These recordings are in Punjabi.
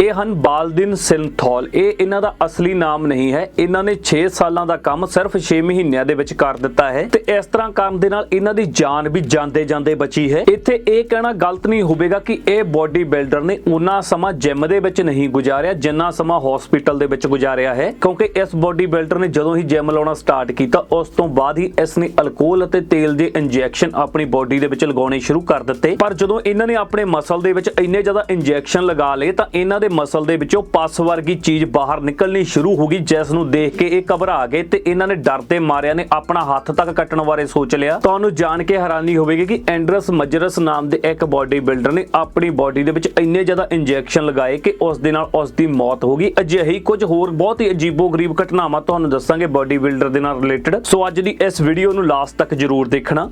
ਇਹ ਹਨ ਬਾਲਦਿਨ ਸਿੰਥੋਲ। ਇਹ ਇਹਨਾਂ ਦਾ ਅਸਲੀ ਨਾਮ ਨਹੀਂ ਹੈ। ਇਹਨਾਂ ਨੇ 6 ਸਾਲਾਂ ਦਾ ਕੰਮ ਸਿਰਫ 6 ਮਹੀਨਿਆਂ ਦੇ ਵਿੱਚ ਕਰ ਦਿੱਤਾ ਹੈ। ਤੇ ਇਸ ਤਰ੍ਹਾਂ ਕਰਨ ਦੇ ਨਾਲ ਇਹਨਾਂ ਦੀ ਜਾਨ ਵੀ ਜਾਂਦੇ ਜਾਂਦੇ ਬਚੀ ਹੈ। ਇੱਥੇ ਇਹ ਕਹਿਣਾ ਗਲਤ ਨਹੀਂ ਹੋਵੇਗਾ ਕਿ ਇਹ ਬੋਡੀ ਬਿਲਡਰ ਨੇ ਉਹਨਾਂ ਸਮਾਂ ਜਿਮ ਦੇ ਵਿੱਚ ਨਹੀਂ ਗੁਜ਼ਾਰਿਆ, ਜਿੰਨਾ ਸਮਾਂ ਹਸਪੀਟਲ ਦੇ ਵਿੱਚ ਗੁਜ਼ਾਰਿਆ ਹੈ। ਕਿਉਂਕਿ ਇਸ ਬੋਡੀ ਬਿਲਡਰ ਨੇ ਜਦੋਂ ਹੀ ਜਿਮ ਲਾਉਣਾ ਸਟਾਰਟ ਕੀਤਾ, ਉਸ ਤੋਂ ਬਾਅਦ ਹੀ ਇਸ ਨੇ ਅਲਕੋਹਲ ਅਤੇ ਤੇਲ ਦੇ ਇੰਜੈਕਸ਼ਨ ਆਪਣੀ ਬੋਡੀ ਦੇ ਵਿੱਚ ਲਗਾਉਣੇ ਸ਼ੁਰੂ ਕਰ ਦਿੱਤੇ। ਪਰ ਜਦੋਂ ਇਹਨਾਂ ਨੇ ਆਪਣੇ ਮਸਲ ਦੇ ਵਿੱਚ ਇੰਨੇ ਜ਼ਿਆਦਾ ਇੰਜੈਕਸ਼ਨ ਲਗਾ ਲਏ, ਤਾਂ ਇਹਨਾਂ ਦੇ ਮਸਲ ਦੇ ਵਿੱਚੋਂ ਪਸ ਵਰਗੀ ਚੀਜ਼ ਬਾਹਰ ਨਿਕਲਣੀ ਸ਼ੁਰੂ ਹੋ ਗਈ, ਜਿਸ ਨੂੰ ਦੇਖ ਕੇ ਇਹ ਘਬਰਾ ਗਏ ਤੇ ਇਹਨਾਂ ਨੇ ਡਰ ਦੇ ਮਾਰਿਆਂ ਨੇ ਆਪਣਾ ਹੱਥ ਤੱਕ ਕੱਟਣ ਬਾਰੇ ਸੋਚ ਲਿਆ। ਤੁਹਾਨੂੰ ਜਾਣ ਕੇ ਹੈਰਾਨੀ ਹੋਵੇਗੀ ਕਿ ਐਂਡਰਸ ਮਜਰਸ ਨਾਮ ਦੇ ਇੱਕ ਬਾਡੀ ਬਿਲਡਰ ਨੇ ਆਪਣੀ ਬਾਡੀ ਦੇ ਵਿੱਚ ਇੰਨੇ ਜ਼ਿਆਦਾ ਇੰਜੈਕਸ਼ਨ ਲਗਾਏ ਕਿ ਉਸ ਦੇ ਨਾਲ ਉਸ ਦੀ ਮੌਤ ਹੋ ਗਈ। ਅਜਿਹੀ ਕੁਝ ਹੋਰ ਬਹੁਤ ਹੀ ਅਜੀਬੋ-ਗਰੀਬ ਘਟਨਾਵਾਂ ਤੁਹਾਨੂੰ ਦੱਸਾਂਗੇ ਬਾਡੀ ਬਿਲਡਰ ਦੇ ਨਾਲ ਰਿਲੇਟਡ ਸੋ ਅੱਜ ਦੀ ਇਸ ਵੀਡੀਓ ਨੂੰ ਲਾਸਟ ਤੱਕ ਜ਼ਰੂਰ ਦੇਖਣਾ।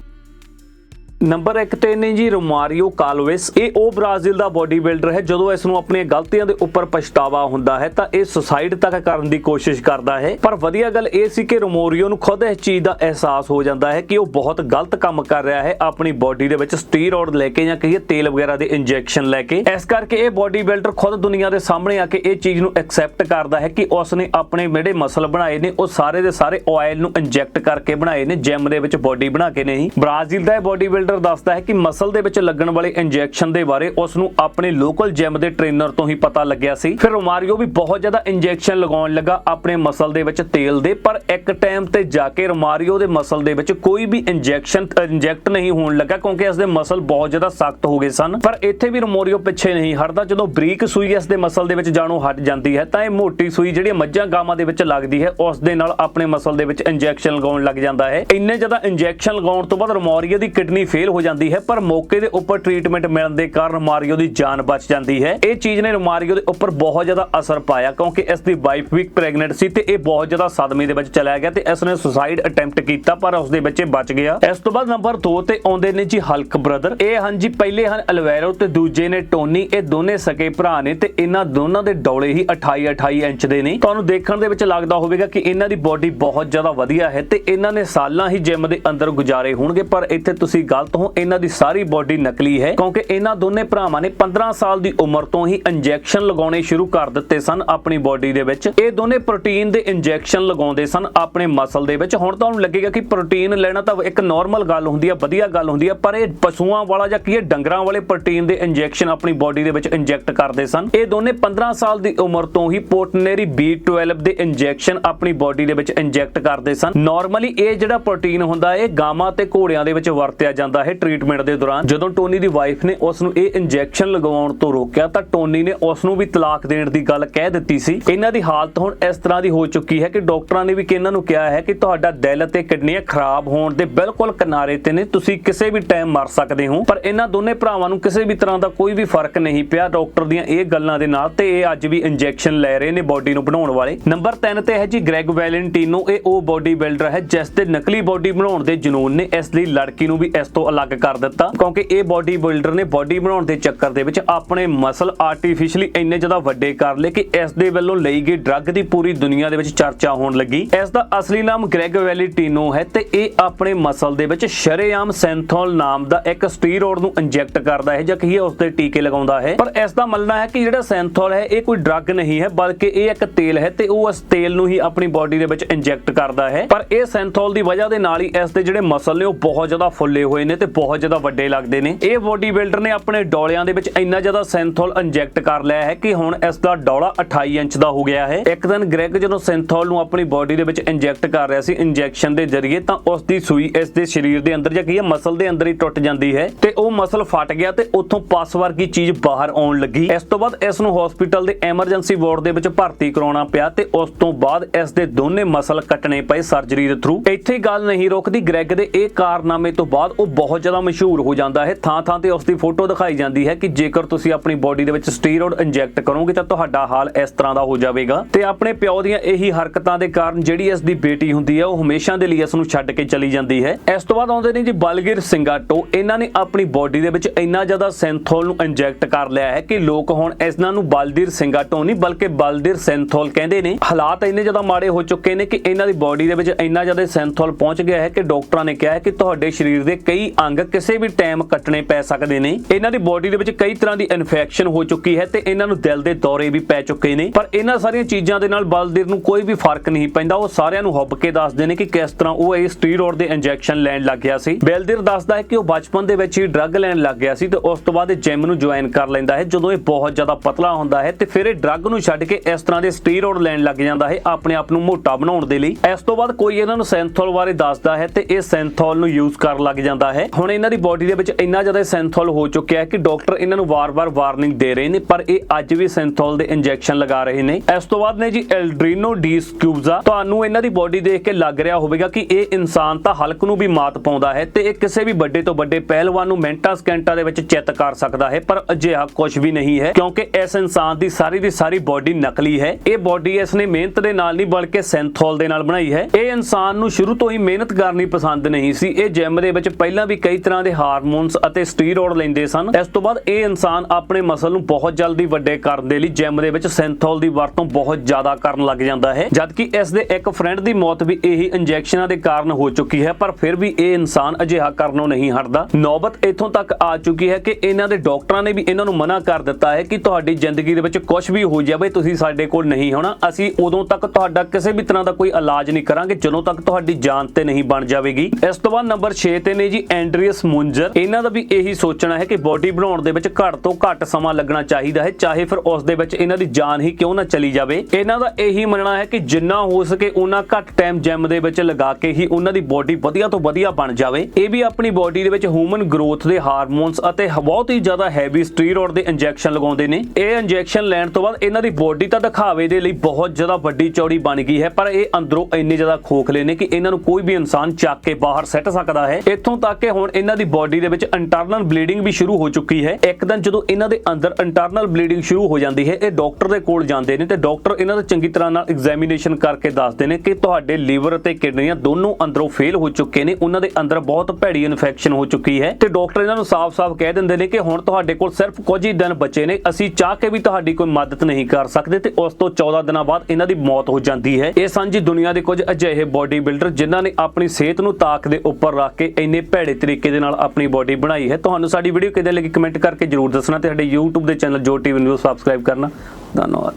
ਨੰਬਰ 1 ਤੇ ਨੇ ਜੀ, ਰੋਮਾਰੀਓ ਕਾਲਵੇਸ, ਇਹ ਉਹ ਬ੍ਰਾਜ਼ੀਲ ਦਾ ਬੋਡੀ ਬਿਲਡਰ ਹੈ, ਜਦੋਂ ਇਸ ਨੂੰ ਆਪਣੀਆਂ ਗਲਤੀਆਂ ਦੇ ਉੱਪਰ ਪਛਤਾਵਾ ਹੁੰਦਾ ਹੈ, ਤਾਂ ਇਹ ਸੁਸਾਈਡ ਤੱਕ ਕਰਨ ਦੀ ਕੋਸ਼ਿਸ਼ ਕਰਦਾ ਹੈ। ਪਰ ਵਧੀਆ ਗੱਲ ਇਹ ਸੀ ਕਿ ਰੋਮੋਰੀਓ ਨੂੰ ਖੁਦ ਇਸ ਚੀਜ਼ ਦਾ ਅਹਿਸਾਸ ਹੋ ਜਾਂਦਾ ਹੈ ਕਿ ਉਹ ਬਹੁਤ ਗਲਤ ਕੰਮ ਕਰ ਰਿਹਾ ਹੈ, ਆਪਣੀ ਬੋਡੀ ਦੇ ਵਿੱਚ ਸਟੀਰੋਇਡ ਲੈ ਕੇ ਜਾਂ ਕਹੀਏ ਤੇਲ ਵਗੈਰਾ ਦੇ ਇੰਜੈਕਸ਼ਨ ਲੈ ਕੇ। ਇਸ ਕਰਕੇ ਇਹ ਬੋਡੀ ਬਿਲਡਰ ਖੁਦ ਦੁਨੀਆ ਦੇ ਸਾਹਮਣੇ ਆ ਕੇ ਇਹ ਚੀਜ਼ ਨੂੰ ਐਕਸੈਪਟ ਕਰਦਾ ਹੈ ਕਿ ਉਸ ਨੇ ਆਪਣੇ ਜਿਹੜੇ ਮਸਲ ਬਣਾਏ ਨੇ, ਉਹ ਸਾਰੇ ਦੇ ਸਾਰੇ ਆਇਲ ਨੂੰ ਇੰਜੈਕਟ ਕਰਕੇ ਬਣਾਏ ਨੇ ਜਿਮ ਦੇ ਵਿੱਚ ਬੋਡੀ ਬਣਾ ਕੇ ਨਹੀਂ। ਬ੍ਰਾਜ਼ੀਲ ਦਾ ਇਹ ਬੋਡੀ ਬਿਲਡਰ ਦੱਸਦਾ ਹੈ ਕਿ ਮਸਲ ਦੇ ਵਿੱਚ ਲੱਗਣ ਵਾਲੇ ਇੰਜੈਕਸ਼ਨ ਦੇ ਬਾਰੇ ਉਸ ਨੂੰ ਆਪਣੇ ਲੋਕਲ ਜਿਮ ਦੇ ਟ੍ਰੇਨਰ ਤੋਂ ਹੀ ਪਤਾ ਲੱਗਿਆ ਸੀ। ਫਿਰ ਰੋਮਾਰੀਓ ਵੀ ਬਹੁਤ ਜ਼ਿਆਦਾ ਇੰਜੈਕਸ਼ਨ ਲਗਾਉਣ ਲੱਗਾ ਆਪਣੇ ਮਸਲ ਦੇ ਵਿੱਚ ਤੇਲ ਦੇ, ਪਰ ਇੱਕ ਟਾਈਮ ਤੇ ਜਾ ਕੇ ਰੋਮਾਰੀਓ ਦੇ ਮਸਲ ਦੇ ਵਿੱਚ ਕੋਈ ਵੀ ਇੰਜੈਕਸ਼ਨ, ਇੰਜੈਕਟ ਨਹੀਂ ਹੋਣ ਲੱਗਾ ਕਿਉਂਕਿ ਇਸ ਦੇ ਮਸਲ ਬਹੁਤ ਜ਼ਿਆਦਾ ਸਖਤ ਹੋ ਗਏ ਸਨ। ਪਰ ਇੱਥੇ ਵੀ ਰੋਮਾਰੀਓ ਪਿੱਛੇ ਨਹੀਂ ਹਟਦਾ। ਜਦੋਂ ਬਰੀਕ ਸੂਈ ਇਸ ਦੇ ਮਸਲ ਦੇ ਵਿੱਚ ਜਾਣੋ ਹਟ ਜਾਂਦੀ ਹੈ, ਤਾਂ ਇਹ ਮੋਟੀ ਸੂਈ ਜਿਹੜੀ ਮੱਝਾਂ ਗਾਵਾਂ ਦੇ ਵਿੱਚ ਲੱਗਦੀ ਹੈ, ਉਸ ਦੇ ਨਾਲ ਆਪਣੇ ਮਸਲ ਦੇ ਵਿੱਚ ਇੰਜੈਕਸ਼ਨ ਲਗਾਉਣ ਲੱਗ ਜਾਂਦਾ ਹੈ। ਇੰਨੇ ਜ਼ਿਆਦਾ ਇੰਜੈਕਸ਼ਨ ਲਗਾਉਣ ਤੋਂ ਬਾਅਦ ਰੋਮਾਰੀਓ ਦੀ ਕਿਡਨੀ ਫੇਲ ਹੋ ਜਾਂਦੀ ਹੈ, ਪਰ ਮੌਕੇ ਦੇ ਉੱਪਰ ਟ੍ਰੀਟਮੈਂਟ ਮਿਲਣ ਦੇ ਕਾਰਨ ਰੋਮਾਰੀਓ ਦੀ ਜਾਨ ਬਚ ਜਾਂਦੀ ਹੈ। ਇਹ ਚੀਜ਼ ਨੇ ਰੋਮਾਰੀਓ ਦੇ ਉੱਪਰ ਬਹੁਤ ਜ਼ਿਆਦਾ ਅਸਰ ਪਾਇਆ, ਕਿਉਂਕਿ ਇਸ ਦੀ ਵਾਈਫ ਵੀ ਪ੍ਰੈਗਨੈਂਟ ਸੀ ਤੇ ਇਹ ਬਹੁਤ ਜ਼ਿਆਦਾ ਸਦਮੇ ਦੇ ਵਿੱਚ ਚਲਾ ਗਿਆ ਤੇ ਇਸ ਨੇ ਸੁਸਾਈਡ ਅਟੈਂਪਟ ਕੀਤਾ, ਪਰ ਉਸ ਦੇ ਬੱਚੇ ਬਚ ਗਿਆ। ਇਸ ਤੋਂ ਬਾਅਦ ਨੰਬਰ 2 ਤੇ ਆਉਂਦੇ ਨੇ ਜੀ ਹਲਕ ਬ੍ਰਦਰ ਇਹ ਹਨ ਜੀ, ਪਹਿਲੇ ਹਨ ਅਲਵੈਰੋ ਤੇ ਦੂਜੇ ਨੇ ਟੋਨੀ ਇਹ ਦੋਨੇ ਸਕੇ ਭਰਾ ਨੇ ਤੇ ਇਹਨਾਂ ਦੋਨਾਂ ਦੇ ਡੌਲੇ ਹੀ 28 28 ਇੰਚ ਦੇ ਨੇ। ਤੁਹਾਨੂੰ ਦੇਖਣ ਦੇ ਵਿੱਚ ਲੱਗਦਾ ਹੋਵੇਗਾ ਕਿ ਇਹਨਾਂ ਦੀ ਬਾਡੀ ਬਹੁਤ ਜ਼ਿਆਦਾ ਵਧੀਆ ਹੈ ਤੇ ਇਹਨਾਂ ਨੇ ਸਾਲਾਂ ਹੀ ਜਿਮ ਦੇ ਅੰਦਰ ਗੁਜ਼ਾਰੇ ਹੋਣਗੇ, ਪਰ ਇੱਥੇ ਤੁਸੀਂ ਗਲਤ ਹੋ ਇਹਨਾਂ ਦੀ ਸਾਰੀ ਬਾਡੀ ਨਕਲੀ ਹੈ, ਕਿਉਂਕਿ ਇਹਨਾਂ ਦੋਨੇ ਭਰਾਵਾਂ ਨੇ 15 ਸਾਲ ਦੀ ਉਮਰ ਤੋਂ ਹੀ ਇੰਜੈਕਸ਼ਨ ਲਗਾਉਣੇ ਸ਼ੁਰੂ ਕਰ ਦਿੱਤੇ ਸਨ ਆਪਣੀ ਬਾਡੀ ਦੇ ਵਿੱਚ। ਇਹ ਦੋਨੇ ਪ੍ਰੋਟੀਨ ਦੇ ਇੰਜੈਕਸ਼ਨ ਲਗਾਉਂਦੇ ਸਨ ਆਪਣੇ ਮਸਲ ਦੇ ਵਿੱਚ। ਹੁਣ ਤੁਹਾਨੂੰ ਲੱਗੇਗਾ ਕਿ ਪ੍ਰੋਟੀਨ ਲੈਣਾ ਤਾਂ ਇੱਕ ਨਾਰਮਲ ਗੱਲ ਹੁੰਦੀ ਹੈ ਵਧੀਆ ਗੱਲ ਹੁੰਦੀ ਹੈ ਪਰ ਇਹ ਪਸ਼ੂਆਂ ਵਾਲਾ ਜਾਂ ਕੀ ਹੈ ਡੰਗਰਾਂ ਵਾਲੇ ਪ੍ਰੋਟੀਨ ਦੇ ਇੰਜੈਕਸ਼ਨ ਆਪਣੀ ਬਾਡੀ ਦੇ ਵਿੱਚ ਇੰਜੈਕਟ ਕਰਦੇ ਸਨ। ਇਹ ਦੋਨੇ 15 ਸਾਲ ਦੀ ਉਮਰ ਤੋਂ ਹੀ ਪੋਰਟਨਰੀ B12 ਦੇ ਇੰਜੈਕਸ਼ਨ ਆਪਣੀ ਬਾਡੀ ਦੇ ਵਿੱਚ ਇੰਜੈਕਟ ਕਰਦੇ ਸਨ। ਨਾਰਮਲੀ ਇਹ ਜਿਹੜਾ ਪ੍ਰੋਟੀਨ ਹੁੰਦਾ, ਇਹ ਗਾਵਾਂ ਤੇ ਘੋੜਿਆਂ ਦੇ ਵਿੱਚ ਵਰਤਿਆ ਜਾਂਦਾ ਹੈ ਟ੍ਰੀਟਮੈਂਟ ਦੇ ਦੌਰਾਨ ਜਦੋਂ ਟੋਨੀ ਦੀ ਵਾਈਫ ਨੇ ਉਸ ਨੂੰ ਇਹ ਇੰਜੈਕਸ਼ਨ ਲਗਾਉਣ ਤੋਂ ਰੋਕਿਆ ਤਾਂ ਟੋਨੀ ਨੇ ਉਸ ਨੂੰ ਵੀ ਤਲਾਕ ਦੇਣ ਦੀ ਗੱਲ ਕਹਿ ਦਿੱਤੀ ਸੀ। ਇਹਨਾਂ ਦੀ ਹਾਲਤ ਹੁਣ ਇਸ ਤਰ੍ਹਾਂ ਦੀ ਹੋ ਚੁੱਕੀ ਹੈ ਕਿ ਡਾਕਟਰਾਂ ਨੇ ਵੀ ਇਹਨਾਂ ਨੂੰ ਕਿਹਾ ਹੈ ਕਿ ਤੁਹਾਡਾ ਦਿਲ ਅਤੇ ਕਿਡਨੀਆਂ ਖਰਾਬ ਹੋਣ ਦੇ ਬਿਲਕੁਲ ਕਿਨਾਰੇ ਤੇ ਨੇ, ਤੁਸੀਂ ਕਿਸੇ ਵੀ ਟਾਈਮ ਮਰ ਸਕਦੇ ਹੋ। ਪਰ ਇਹਨਾਂ ਦੋਨੇ ਭਰਾਵਾਂ ਨੂੰ ਕਿਸੇ ਵੀ ਤਰ੍ਹਾਂ ਦਾ ਕੋਈ ਵੀ ਫ਼ਰਕ ਨਹੀਂ ਪਿਆ। ਡਾਕਟਰ ਦੀਆਂ ਇਹ ਗੱਲਾਂ ਦੇ ਨਾਲ ਤੇ ਇਹ ਅੱਜ ਵੀ ਇੰਜੈਕਸ਼ਨ ਲੈ ਰਹੇ ਨੇ ਬਾਡੀ ਨੂੰ ਬਣਾਉਣ ਵਾਲੇ। ਨੰਬਰ 3 ਤੇ ਹੈ ਜੀ ਗ੍ਰੈਗ ਵੈਲੈਂਟੀਨੋ ਇਹ ਉਹ ਬਾਡੀ ਬਿਲਡਰ ਹੈ ਜਿਸ ਤੇ ਨਕਲੀ ਬਾਡੀ ਬਣਾਉਣ ਦੇ ਜਨੂਨ ਨੇ। ਇਸ ਲਈ ਲੜਕੀ ਨੂੰ ਵੀ ਇਸ ਤੋਂ ਅਲੱਗ ਕਰ ਦਿੱਤਾ, ਕਿਉਂਕਿ ਇਹ ਬਾਡੀ ਬਿਲਡਰ ਨੇ ਬਾਡੀ ਬਣਾਉਣ ਦੇ ਚੱਕਰ ਦੇ ਵਿੱਚ ਆਪਣੇ ਮਸਲ ਆਰਟੀਫੀਸ਼ੀਅਲੀ ਇੰਨੇ ਜ਼ਿਆਦਾ ਵੱਡੇ ਕਰ ਲਏ ਕਿ ਇਸ ਦੇ ਵੱਲੋਂ ਲਈ ਗਈ ਡਰੱਗ ਦੀ ਪੂਰੀ ਦੁਨੀਆ ਦੇ ਵਿੱਚ ਚਰਚਾ ਹੋਣ ਲੱਗੀ। ਇਸ ਦਾ ਅਸਲੀ ਨਾਮ ਗ੍ਰੈਗ ਵੈਲੈਂਟੀਨੋ ਹੈ ਤੇ ਇਹ ਆਪਣੇ ਮਸਲ ਦੇ ਵਿੱਚ ਸ਼ਰੇਆਮ ਸੈਂਥੋਲ ਨਾਮ ਦਾ ਇੱਕ ਸਟੀਰੋਇਡ ਨੂੰ ਇੰਜੈਕਟ ਕਰਦਾ ਹੈ, ਜਾਂ ਕਹੀਏ ਉਸ ਤੇ ਟੀਕੇ ਲਗਾਉਂਦਾ ਹੈ। ਪਰ ਇਸ ਦਾ ਮੰਨਣਾ ਹੈ ਕਿ ਜਿਹੜਾ ਸੈਂਥੋਲ ਹੈ, ਇਹ ਕੋਈ ਡਰੱਗ ਨਹੀਂ ਹੈ, ਬਲਕਿ ਇਹ ਇੱਕ ਤੇਲ ਹੈ ਤੇ ਉਹ ਇਸ ਤੇਲ ਨੂੰ ਹੀ ਆਪਣੀ ਬਾਡੀ ਦੇ ਵਿੱਚ ਇੰਜੈਕਟ ਕਰਦਾ ਹੈ। ਪਰ ਇਹ ਸੈਂਥੋਲ ਦੀ ਵਜ੍ਹਾ ਦੇ ਨਾਲ ਹੀ ਇਸ ਦੇ ਜਿਹੜੇ ਮਸਲ ਨੇ ਉਹ ਬਹੁਤ ਜ਼ਿਆਦਾ ਫੁੱਲੇ ਹੋਏ ਨੇ। ਤੇ ਬਹੁਤ ਜ਼ਿਆਦਾ ਵੱਡੇ ਲੱਗਦੇ ਨੇ। ਇਹ ਬੋਡੀ ਬਿਲਡਰ ਨੇ ਆਪਣੇ ਡੋਲਿਆਂ ਦੇ ਵਿੱਚ ਇੰਨਾ ਜ਼ਿਆਦਾ ਸੈਂਥੋਲ ਇੰਜੈਕਟ ਕਰ ਲਿਆ ਹੈ ਕਿ ਹੁਣ ਇਸ ਦਾ ਡੌਲਾ 28 ਇੰਚ ਦਾ ਹੋ ਗਿਆ ਹੈ। ਇੱਕ ਦਿਨ ਗ੍ਰੈਗ ਜਦੋਂ ਸੈਂਥੋਲ ਨੂੰ ਆਪਣੀ ਬਾਡੀ ਦੇ ਵਿੱਚ ਇੰਜੈਕਟ ਕਰ ਰਿਹਾ ਸੀ ਇੰਜੈਕਸ਼ਨ ਦੇ ਜ਼ਰੀਏ, ਤਾਂ ਉਸ ਦੀ ਸੂਈ ਇਸ ਦੇ ਸਰੀਰ ਦੇ ਅੰਦਰ ਜਾਂ ਕੀ ਹੈ ਮਸਲ ਦੇ ਅੰਦਰ ਹੀ ਟੁੱਟ ਜਾਂਦੀ ਹੈ ਤੇ ਉਹ ਮਸਲ ਫਟ ਗਿਆ ਤੇ ਉੱਥੋਂ ਪਸ ਵਰਗੀ ਚੀਜ਼ ਬਾਹਰ ਆਉਣ ਲੱਗੀ। ਇਸ ਤੋਂ ਬਾਅਦ ਇਸ ਨੂੰ ਹਸਪੀਟਲ ਦੇ ਐਮਰਜੈਂਸੀ ਵਾਰਡ ਦੇ ਵਿੱਚ ਭਰਤੀ ਕਰਾਉਣਾ ਪਿਆ ਤੇ ਉਸ ਤੋਂ ਬਾਅਦ ਇਸ ਦੇ ਦੋਨੇ ਮਸਲ ਕੱਟਣੇ ਪਏ ਸਰਜਰੀ ਦੇ ਥਰੂ ਇੱਥੇ ਗੱਲ ਨਹੀਂ ਰੁਕਦੀ ਗ੍ਰੈਗ ਦੇ ਇਹ ਕਾਰਨਾਮੇ ਤੋਂ ਬਾਅਦ ਉਹ ਬਹੁਤ ਜ਼ਿਆਦਾ ਮਸ਼ਹੂਰ ਹੋ ਜਾਂਦਾ ਹੈ। ਥਾਂ ਥਾਂ ਤੇ ਉਸ ਦੀ ਫੋਟੋ ਦਿਖਾਈ ਜਾਂਦੀ ਹੈ ਕਿ ਜੇਕਰ ਤੁਸੀਂ ਆਪਣੀ ਬਾਡੀ ਦੇ ਵਿੱਚ ਸਟੀਰੋਇਡ ਇੰਜੈਕਟ ਕਰੋਗੇ ਤਾਂ ਤੁਹਾਡਾ ਹਾਲ ਇਸ ਤਰ੍ਹਾਂ ਦਾ ਹੋ ਜਾਵੇਗਾ। ਤੇ ਆਪਣੇ ਪਿਓ ਦੀਆਂ ਇਹੀ ਹਰਕਤਾਂ ਦੇ ਕਾਰਨ ਜਿਹੜੀ ਇਸ ਦੀ ਬੇਟੀ ਹੁੰਦੀ ਹੈ, ਉਹ ਹਮੇਸ਼ਾ ਦੇ ਲਈ ਇਸ ਨੂੰ ਛੱਡ ਕੇ ਚਲੀ ਜਾਂਦੀ ਹੈ। ਇਸ ਤੋਂ ਬਾਅਦ ਆਉਂਦੇ ਨੇ ਜੀ ਬਲਗਿਰ ਸਿੰਗਾਟੋ ਇਹਨਾਂ ਨੇ ਆਪਣੀ ਬਾਡੀ ਦੇ ਵਿੱਚ ਇੰਨਾ ਜ਼ਿਆਦਾ ਸੈਂਥੋਲ ਨੂੰ ਇੰਜੈਕਟ ਕਰ ਲਿਆ ਹੈ ਕਿ ਲੋਕ ਹੁਣ ਇਹਨਾਂ ਨੂੰ ਬਲਦੀਰ ਸਿੰਗਾਟੋ ਨਹੀਂ, ਬਲਕਿ ਬਲਦੀਰ ਸੈਂਥੋਲ ਕਹਿੰਦੇ ਨੇ। ਹਾਲਾਤ ਇੰਨੇ ਜ਼ਿਆਦਾ ਮਾੜੇ ਹੋ ਚੁੱਕੇ ਨੇ ਕਿ ਇਹਨਾਂ ਦੀ ਬਾਡੀ ਦੇ ਵਿੱਚ ਇੰਨਾ ਜ਼ਿਆਦਾ ਸੈਂਥੋਲ ਪਹੁੰਚ ਗਿਆ ਹੈ ਕਿ ਡਾਕਟਰਾਂ ਨੇ ਕਿਹਾ ਹੈ ਕਿ ਤੁਹਾਡੇ ਸਰੀਰ ਦੇ ਕਈ ਅੰਗ ਕਿਸੇ ਵੀ ਟਾਈਮ ਕੱਟਣੇ ਪੈ ਸਕਦੇ ਨੇ। ਇਹਨਾਂ ਦੀ ਬੋਡੀ ਦੇ ਵਿੱਚ ਕਈ ਤਰ੍ਹਾਂ ਦੀ ਇਨਫੈਕਸ਼ਨ ਹੋ ਚੁੱਕੀ ਹੈ ਤੇ ਇਹਨਾਂ ਨੂੰ ਦਿਲ ਦੇ ਦੌਰੇ ਵੀ ਪੈ ਚੁੱਕੇ ਨੇ। ਪਰ ਇਹਨਾਂ ਸਾਰੀਆਂ ਚੀਜ਼ਾਂ ਦੇ ਨਾਲ ਬਲਦੇਵ ਨੂੰ ਕੋਈ ਵੀ ਫ਼ਰਕ ਨਹੀਂ ਪੈਂਦਾ। ਉਹ ਸਾਰਿਆਂ ਨੂੰ ਹੁੱਬ ਕੇ ਦੱਸਦੇ ਨੇ ਕਿ ਕਿਸ ਤਰ੍ਹਾਂ ਉਹ ਇਹ ਸਟੀਰੋਇਡ ਦੇ ਇੰਜੈਕਸ਼ਨ ਲੈਣ ਲੱਗ ਗਿਆ ਸੀ। ਬਲਦੇਵ ਦੱਸਦਾ ਹੈ ਕਿ ਉਹ ਬਚਪਨ ਦੇ ਵਿੱਚ ਹੀ ਡਰੱਗ ਲੈਣ ਲੱਗ ਗਿਆ ਸੀ ਤੇ ਉਸ ਤੋਂ ਬਾਅਦ ਇਹ ਜਿਮ ਨੂੰ ਜੁਆਇਨ ਕਰ ਲੈਂਦਾ ਹੈ। ਜਦੋਂ ਇਹ ਬਹੁਤ ਜ਼ਿਆਦਾ ਪਤਲਾ ਹੁੰਦਾ ਹੈ ਤੇ ਫਿਰ ਇਹ ਡਰੱਗ ਨੂੰ ਛੱਡ ਕੇ ਇਸ ਤਰ੍ਹਾਂ ਦੇ ਸਟੀਰੋਇਡ ਲੈਣ ਲੱਗ ਜਾਂਦਾ ਹੈ ਆਪਣੇ ਆਪ ਨੂੰ ਮੋਟਾ ਬਣਾਉਣ ਦੇ ਲਈ। ਇਸ ਤੋਂ ਬਾਅਦ ਕੋਈ ਇਹਨਾਂ ਨੂੰ ਸੈਂਥੋਲ ਬਾਰੇ ਦੱਸਦਾ ਹੈ ਤੇ ਇਹ ਸੈਂਥੋਲ ਨੂੰ ਯੂਜ਼ ਕਰਨ ਲੱਗ ਜਾਂਦਾ ਹੈ। ਹੁਣ ਇਹਨਾਂ ਦੀ ਬਾਡੀ ਦੇ ਵਿੱਚ ਇੰਨਾ ਜ਼ਿਆਦਾ ਸੈਂਥੋਲ ਹੋ ਚੁੱਕਿਆ ਹੈ ਕਿ ਡਾਕਟਰ ਇਹਨਾਂ ਨੂੰ ਵਾਰ-ਵਾਰ ਵਾਰਨਿੰਗ ਦੇ ਰਹੇ ਨੇ, ਪਰ ਇਹ ਅੱਜ ਵੀ ਸੈਂਥੋਲ ਦੇ ਇੰਜੈਕਸ਼ਨ ਲਗਾ ਰਹੇ ਨੇ। ਇਸ ਤੋਂ ਬਾਅਦ ਨੇ ਜੀ ਐਲਡਰੀਨੋ ਡੀ ਸਕੂਬਜ਼ਾ ਤੁਹਾਨੂੰ ਇਹਨਾਂ ਦੀ ਬਾਡੀ ਦੇਖ ਕੇ ਲੱਗ ਰਿਹਾ ਹੋਵੇਗਾ ਕਿ ਇਹ ਇਨਸਾਨ ਤਾਂ ਹਲਕ ਨੂੰ ਵੀ ਮਾਤ ਪਾਉਂਦਾ ਹੈ ਤੇ ਇਹ ਕਿਸੇ ਵੀ ਵੱਡੇ ਤੋਂ ਵੱਡੇ ਪਹਿਲਵਾਨ ਨੂੰ ਮਿੰਟਾਂ ਸਕਿੰਟਾਂ ਦੇ ਵਿੱਚ ਚਿੱਤ ਕਰ ਸਕਦਾ ਹੈ, ਪਰ ਅਜਿਹਾ ਕੁਝ ਵੀ ਨਹੀਂ ਹੈ, ਕਿਉਂਕਿ ਇਸ ਇਨਸਾਨ ਦੀ ਸਾਰੀ ਦੀ ਸਾਰੀ ਬਾਡੀ ਨਕਲੀ ਹੈ। ਇਹ ਬਾਡੀ ਇਸ ਨੇ ਮਿਹਨਤ ਦੇ ਨਾਲ ਨਹੀਂ ਬਲਕਿ ਸੈਂਥੋਲ ਦੇ ਨਾਲ ਬਣਾਈ ਹੈ। ਇਹ ਇਨਸਾਨ ਨੂੰ ਸ਼ੁਰੂ ਤੋਂ ਹੀ ਮਿਹਨਤ ਕਰਨੀ ਪਸੰਦ ਨਹੀਂ ਸੀ। ਇਹ ਜਿਮ ਦੇ ਵਿੱਚ ਪਹਿਲਾਂ ਵੀ ਕਈ ਤਰ੍ਹਾਂ ਦੇ ਹਾਰਮੋਨਸ ਅਤੇ ਸਟੀਰੋਇਡ ਲੈਂਦੇ ਸਨ। ਇਸ ਤੋਂ ਬਾਅਦ ਇਹ ਇਨਸਾਨ ਆਪਣੇ ਮਸਲ ਨੂੰ ਬਹੁਤ ਜਲਦੀ ਵੱਡੇ ਕਰਨ ਦੇ ਲਈ ਜਿਮ ਦੇ ਵਿੱਚ ਸੈਂਥੋਲ ਦੀ ਵਰਤੋਂ ਬਹੁਤ ਜ਼ਿਆਦਾ ਕਰਨ ਲੱਗ ਜਾਂਦਾ ਹੈ। ਜਦਕਿ ਇਸ ਦੇ ਇੱਕ ਫਰੈਂਡ ਦੀ ਮੌਤ ਵੀ ਇਹੀ ਇੰਜੈਕਸ਼ਨਾਂ ਦੇ ਕਾਰਨ ਹੋ ਚੁੱਕੀ ਹੈ, ਪਰ ਫਿਰ ਵੀ ਇਹ ਇਨਸਾਨ ਅਜਿਹਾ ਕਰਨੋਂ ਨਹੀਂ ਹਟਦਾ। ਨੌਬਤ ਇੱਥੋਂ ਤੱਕ ਆ ਚੁੱਕੀ ਹੈ ਕਿ ਇਹਨਾਂ ਦੇ ਡਾਕਟਰਾਂ ਨੇ ਵੀ ਇਹਨਾਂ ਨੂੰ ਮਨਾ ਕਰ ਦਿੱਤਾ ਹੈ ਕਿ ਤੁਹਾਡੀ ਜ਼ਿੰਦਗੀ ਦੇ ਵਿੱਚ ਕੁਝ ਵੀ ਹੋ ਜਾਵੇ, ਤੁਸੀਂ ਸਾਡੇ ਕੋਲ ਨਹੀਂ ਹੋਣਾ। ਅਸੀਂ ਉਦੋਂ ਤੱਕ ਤੁਹਾਡਾ ਕਿਸੇ ਵੀ ਤਰ੍ਹਾਂ ਦਾ ਕੋਈ ਇਲਾਜ ਨਹੀਂ ਕਰਾਂਗੇ, ਜਦੋਂ ਤੱਕ ਤੁਹਾਡੀ ਜਾਨ ਤੇ ਨਹੀਂ ਬਣ ਜਾਵੇਗੀ। ਇਸ ਤੋਂ ਬਾਅਦ ਨੰਬਰ 6 ਤੇ ਨੇ ਜੀ ਐਂਡਰੀਅਸ ਮੁੰਜਰ। ਇਹਨਾਂ ਦਾ ਵੀ ਇਹੀ ਸੋਚਣਾ ਹੈ ਕਿ ਬਾਡੀ ਬਣਾਉਣ ਦੇ ਵਿੱਚ ਘੱਟ ਤੋਂ ਘੱਟ ਸਮਾਂ ਲੱਗਣਾ ਚਾਹੀਦਾ ਹੈ, ਚਾਹੇ ਫਿਰ ਉਸ ਦੇ ਵਿੱਚ ਇਹਨਾਂ ਦੀ ਜਾਨ ਹੀ ਕਿਉਂ ਨਾ ਚਲੀ ਜਾਵੇ। ਇਹਨਾਂ ਦਾ ਇਹੀ ਮੰਨਣਾ ਹੈ ਕਿ ਜਿੰਨਾ ਹੋ ਸਕੇ ਉਹਨਾਂ ਘੱਟ ਟਾਈਮ ਜਿਮ ਦੇ ਵਿੱਚ ਲਗਾ ਕੇ ਹੀ ਉਹਨਾਂ ਦੀ ਬਾਡੀ ਵਧੀਆ ਤੋਂ ਵਧੀਆ ਬਣ ਜਾਵੇ। ਇਹ ਵੀ ਆਪਣੀ ਬਾਡੀ ਦੇ ਵਿੱਚ ਹਿਊਮਨ ਗਰੋਥ ਦੇ ਹਾਰਮੋਨਸ ਅਤੇ ਬਹੁਤ ਹੀ ਜ਼ਿਆਦਾ ਹੈਵੀ ਸਟੀਰੋਇਡ ਦੇ ਇੰਜੈਕਸ਼ਨ ਲਗਾਉਂਦੇ ਨੇ। ਇਹ ਇੰਜੈਕਸ਼ਨ ਲੈਣ ਤੋਂ ਬਾਅਦ ਇਹਨਾਂ ਦੀ ਬਾਡੀ ਤਾਂ ਦਿਖਾਵੇ ਦੇ ਲਈ ਬਹੁਤ ਜ਼ਿਆਦਾ ਵੱਡੀ ਚੌੜੀ ਬਣ ਗਈ ਹੈ, ਪਰ ਇਹ ਅੰਦਰੋਂ ਇੰਨੇ ਜ਼ਿਆਦਾ ਖੋਖਲੇ ਨੇ ਕਿ ਇਹਨਾਂ ਨੂੰ ਕੋਈ ਵੀ ਇਨਸਾਨ ਚੱਕ ਕੇ ਬਾਹਰ ਸੱਟ ਸਕਦਾ ਹੈ। ਇੱਥੋਂ ਤੱਕ ਕਿ ਹੁਣ ਇਹਨਾਂ ਦੀ ਬਾਡੀ ਦੇ ਵਿੱਚ ਇੰਟਰਨਲ ਬਲੀਡਿੰਗ ਵੀ ਸ਼ੁਰੂ ਹੋ ਚੁੱਕੀ ਹੈ। ਇੱਕ ਦਿਨ ਜਦੋਂ ਇਹਨਾਂ ਦੇ ਅੰਦਰ ਇੰਟਰਨਲ ਬਲੀਡਿੰਗ ਸ਼ੁਰੂ ਹੋ ਜਾਂਦੀ ਹੈ, ਇਹ ਡਾਕਟਰ ਦੇ ਕੋਲ ਜਾਂਦੇ ਨੇ ਤੇ ਡਾਕਟਰ ਇਹਨਾਂ ਦਾ ਚੰਗੀ ਤਰ੍ਹਾਂ ਨਾਲ ਐਗਜ਼ਾਮੀਨੇਸ਼ਨ ਕਰਕੇ ਦੱਸਦੇ ਨੇ ਕਿ ਤੁਹਾਡੇ ਲੀਵਰ ਅਤੇ ਕਿਡਨੀਆਂ ਦੋਨੋਂ ਅੰਦਰੋਂ ਫੇਲ ਹੋ ਚੁੱਕੇ ਨੇ, ਉਹਨਾਂ ਦੇ ਅੰਦਰ ਬਹੁਤ ਭੈੜੀ ਇਨਫੈਕਸ਼ਨ ਹੋ ਚੁੱਕੀ ਹੈ ਤੇ ਡਾਕਟਰ ਇਹਨਾਂ ਨੂੰ ਸਾਫ਼-ਸਾਫ਼ ਕਹਿ ਦਿੰਦੇ ਨੇ ਕਿ ਹੁਣ ਤੁਹਾਡੇ ਕੋਲ ਸਿਰਫ ਕੁਝ ਹੀ ਦਿਨ ਬਚੇ ਨੇ, ਅਸੀਂ ਚਾਹ ਕੇ ਵੀ ਤੁਹਾਡੀ ਕੋਈ ਮਦਦ ਨਹੀਂ ਕਰ ਸਕਦੇ ਤੇ ਉਸ ਤੋਂ 14 ਦਿਨਾਂ ਬਾਅਦ ਇਹਨਾਂ ਦੀ ਮੌਤ ਹੋ ਜਾਂਦੀ ਹੈ। ਇਹ ਸਾਂਝੀ ਦੁਨੀਆ ਦੇ ਕੁਝ ਅਜਿਹੇ ਬਾਡੀ ਬਿਲਡਰ ਜਿਨ੍ਹਾਂ ਨੇ ਆਪਣੀ ਸਿਹਤ ਨੂੰ ਤਾਕ ਦੇ ਉੱਪਰ ਰੱਖ ਕੇ ਇੰਨੇ ਭੈੜੇ ਤਰੀਕੇ ਦੇ ਨਾਲ ਆਪਣੀ ਬਾਡੀ ਬਣਾਈ ਹੈ। ਤੁਹਾਨੂੰ ਸਾਡੀ ਵੀਡੀਓ ਕਿਦਾਂ ਲੱਗੀ ਕਮੈਂਟ ਕਰਕੇ ਜਰੂਰ ਦੱਸਣਾ ਤੇ ਸਾਡੇ YouTube ਦੇ ਚੈਨਲ ਜੋ ਟੀਵੀ ਨਿਊਜ਼ ਸਬਸਕ੍ਰਾਈਬ ਕਰਨਾ। ਧੰਨਵਾਦ।